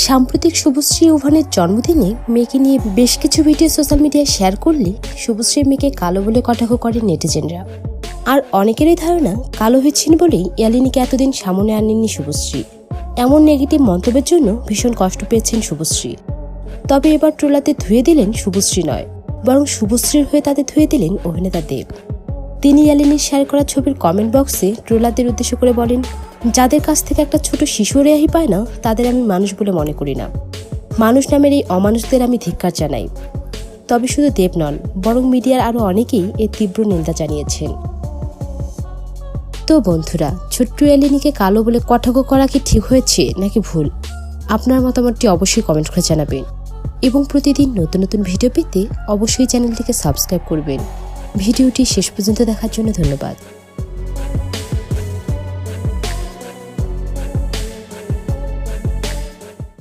সাম্প্রতিক শুভশ্রী ওভানের জন্মদিনে মেয়েকে নিয়ে বেশ কিছু ভিডিও সোশ্যাল মিডিয়ায় শেয়ার করলে শুভশ্রীর মেয়েকে কালো বলে কটাক্ষ করে নেটিজেনরা। আর অনেকেরই ধারণা কালো হয়েছেন বলেই ইয়ালিনীকে এতদিন সামনে আনেননি শুভশ্রী। এমন নেগেটিভ মন্তব্যের জন্য ভীষণ কষ্ট পেয়েছেন শুভশ্রী। তবে এবার ট্রোলাতে ধুয়ে দিলেন শুভশ্রী নয়, বরং শুভশ্রীর হয়ে তাদের ধুয়ে দিলেন অভিনেতা দেব। তিনি ইয়ালিনীর শেয়ার করা ছবির কমেন্ট বক্সে ট্রোলাদের উদ্দেশ্য করে বলেন যাদের কাছ থেকে একটা ছোট শিশু রেহাই পায় না, তাদের আমি মানুষ বলে মনে করি না। মানুষ নামের এই অমানুষদের আমি ধিক্কার জানাই। তবে শুধু দেব নন, বরং মিডিয়ার আরও অনেকেই এর তীব্র নিন্দা জানিয়েছেন। তো বন্ধুরা, ছোট্ট এলিনিকে কালো বলে কটাক্ষ করা কি ঠিক হয়েছে নাকি ভুল? আপনার মতামতটি অবশ্যই কমেন্ট করে জানাবেন। এবং প্রতিদিন নতুন নতুন ভিডিও পেতে অবশ্যই চ্যানেলটিকে সাবস্ক্রাইব করবেন। ভিডিওটি শেষ পর্যন্ত দেখার জন্য ধন্যবাদ।